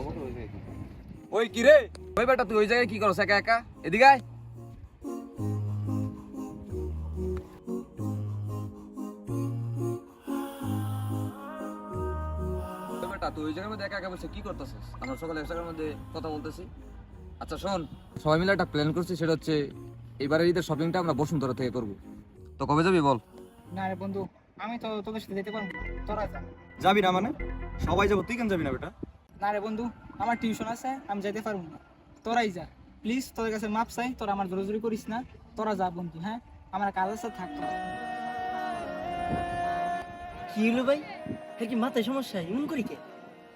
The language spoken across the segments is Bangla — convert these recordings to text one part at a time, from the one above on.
ওই কি ওই রে? ওই বেটা তুই ওই জায়গায় কি করছ একা একা? এদিকে আয়। ওই বেটা তুই ওই জায়গার মধ্যে একা একা বসে কি করতেছিস? আমরা সকালে এক জায়গার মধ্যে কথা বলতেছি। আচ্ছা শোন সবাই মিলে একটা প্ল্যান করছি সেটা হচ্ছে এবারে ঈদের শপিংটা আমরা বসুন্ধরা থেকে করব। তো কবে যাবি বল? না রে বন্ধু আমি তো তোদের সাথে যেতে পারব। তোরা যা। যাবি না মানে? সবাই যাব তুই কেন যাবি না বেটা? না রে বন্ধু আমার টিউশন আছে আমি যেতে পারব না। তোরাই যা। প্লিজ তোদের কাছে মাপ চাই তোরা আমার জোরাজুরি করিস না তোরা যা বন্ধু হ্যাঁ? আমার কাজ আছে থাকতো কি হলো ভাই? কি মাথায় সমস্যা? এমন করি কে?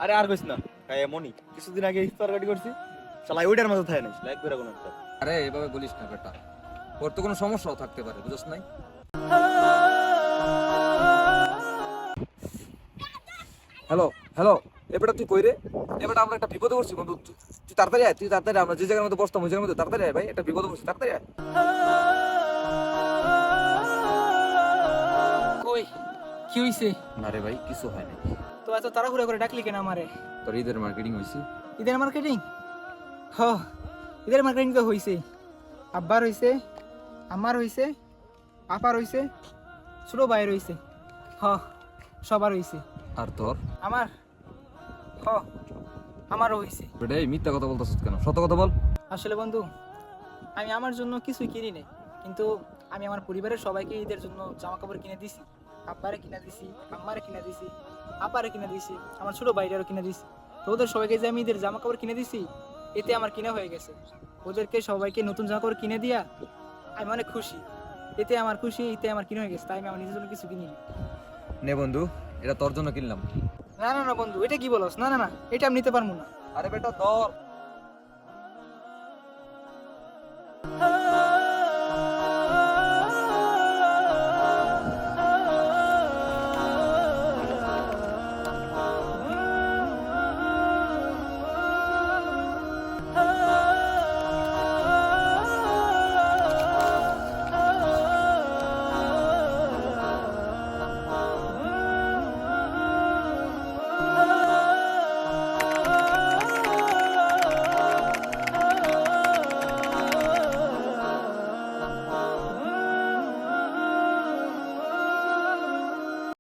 আরে আর কইস না তাই এমনই কিছুদিন আগে ইফতার গাড়ি করছি। চালাই ওইটার মাঝে থাকে নাই লাইক করে কোনো একটা। আরে এভাবে বলিস না বেটা। ওর তো কোনো সমস্যাও থাকতে পারে বুঝছ নাই? হ্যালো হ্যালো এবারটা তুই কই রে এবারটা আমরা একটা বিপদে পড়ছি বন্ধু। তুই- তাড়াতাড়ি আয় তুই তাড়াতাড়ি আমরা যে জায়গার মধ্যে বসতাম ওই জায়গার মধ্যে তাড়াতাড়ি আয় ভাই একটা বিপদে পড়ছি তাড়াতাড়ি আয়। কই? কি হইছে? না রে ভাই কিছু হয় না তো এত তাড়াহুড়া করে ডাকলি কেন আমারে? তোর ঈদের মার্কেটিং হয়েছে ঈদের মার্কেটিং হ ঈদের মার্কেটিং তো হইছে। আব্বার হইছে আমার হইছে আপার হইছে ছোট ভাইয়ের হইছে। হ সবার হইছে। আর তোর? আমার? হ আমারও হইছে। বেটা এই মিথ্যা কথা বলতেছিস কেন? সত্য কথা বল। আসলে বন্ধু আমি আমার জন্য কিছুই কিনি নাই। কিন্তু আমি আমার পরিবারের সবাইকে ঈদের জন্য জামা কাপড় কিনে দিছি। আব্বারে কিনে দিছি আম্মারে কিনে দিছি আপারে কিনে দিছি আমার ছোট ভাইটারও কিনে দিছি। তো ওদের সবাইকে যে আমি ঈদের জামা কাপড় কিনে দিছি এতে আমার কিনা হয়ে গেছে। ওদেরকে সবাইকে নতুন জামা কাপড় কিনে দিয়া আমি অনেক খুশি। এতে আমার খুশি এতে আমার কিনে হয়ে গেছে তাই আমি আমার নিজের জন্য কিছু কিনি নে বন্ধু এটা তোর জন্য কিনলাম। না না না বন্ধু এটা কি বলস? না না না এটা আমি নিতে পারব না। আরে বেটা